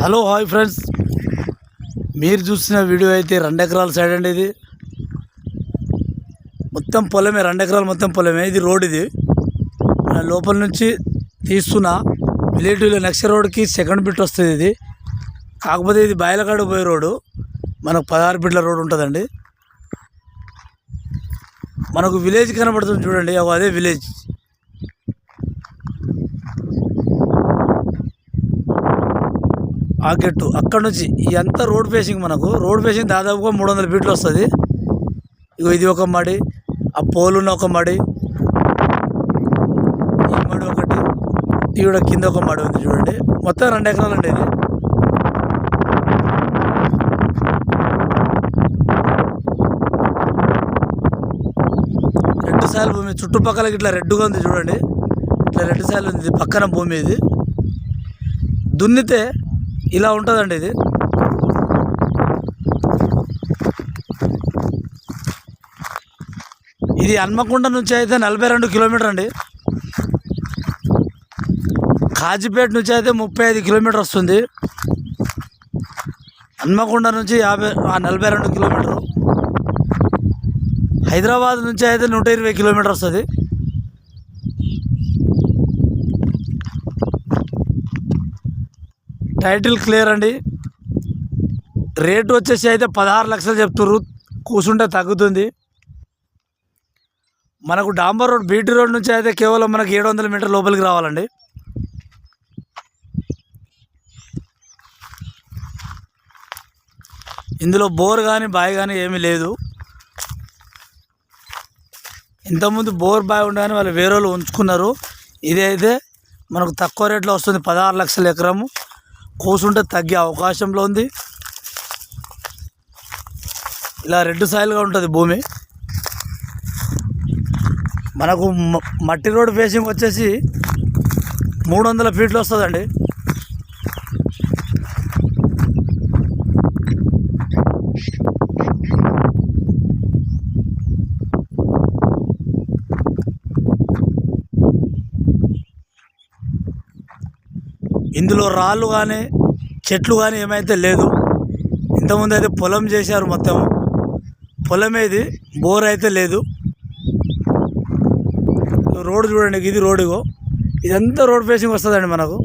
Hello hi friends. మీరు చూసిన video అయితే రెండు ఎకరాల సైడ్ అండి ఇది. మొత్తం పొలమే రెండు ఎకరాలు మొత్తం పొలమే. ఇది రోడ్ ఇది. లోపల నుంచి తీస్తున్న విలేటివ్లో నెక్స్ట్ రోడ్కి సెకండ్ బిట్ వస్తుంది ఇది. కాకపోతే ఇది బయలకాడు పోయే రోడ్డు. మనకు పదహారు బిట్ల రోడ్ ఉంటుందండి. మనకు విలేజ్ కనబడుతుంది చూడండి. అదే విలేజ్ ఆ గెట్టు అక్కడ నుంచి ఇదంతా రోడ్ ఫేసింగ్ మనకు. రోడ్ ఫేసింగ్ దాదాపుగా మూడు వందల ఫీట్లు వస్తుంది. ఇగో ఇది ఒక మడి ఆ పోలున్న ఒక మడి ఈ మడి ఒకటి ఈవిడ కింద ఒక మడి ఉంది చూడండి. మొత్తం రెండు ఎకరాలు అండి ఇది. రెడ్ సాయిల్ భూమి చుట్టుపక్కల ఇట్లా రెడ్డుగా ఉంది చూడండి. ఇట్లా రెడ్ సాయిల్ ఉంది ఇది పక్కన భూమి ఇది. దున్నితే ఇలా ఉంటుందండి ఇది. ఇది హన్మకొండ నుంచి అయితే నలభై రెండు కిలోమీటర్ అండి. కాజీపేట నుంచి అయితే ముప్పై ఐదు కిలోమీటర్ వస్తుంది. హన్మకొండ నుంచి యాభై నలభై రెండు కిలోమీటరు. హైదరాబాద్ నుంచి అయితే నూట ఇరవై కిలోమీటర్ వస్తుంది. టైటిల్ క్లియర్ అండి. రేటు వచ్చేసి అయితే పదహారు లక్షలు చెప్తుర్రు. కూర్చుంటే తగ్గుతుంది. మనకు డాంబర్ రోడ్ బీటీ రోడ్ నుంచి అయితే కేవలం మనకు ఏడు వందల మీటర్ లోపలికి రావాలండి. ఇందులో బోర్ కానీ బాయ్ కానీ ఏమీ లేదు. ఇంతకుముందు బోర్ బాయ్ ఉండగానే వాళ్ళు వేరే వాళ్ళు ఉంచుకున్నారు. ఇదైతే మనకు తక్కువ రేట్లో వస్తుంది పదహారు లక్షల ఎకరము. కోసుంటే తగ్గే అవకాశంలో ఉంది. ఇలా రెడ్ సాయిల్గా ఉంటుంది భూమి. మనకు మట్టి రోడ్ ఫేసింగ్ వచ్చేసి మూడు వందల ఫీట్లు వస్తుందండి. ఇందులో రాళ్ళు కానీ చెట్లు కానీ ఏమైతే లేదు. ఇంతకుముందు అయితే పొలం చేశారు మొత్తం. పొలం బోర్ అయితే లేదు. రోడ్డు చూడండి ఇది రోడ్ ఇదంతా రోడ్ ఫేసింగ్ వస్తుందండి మనకు.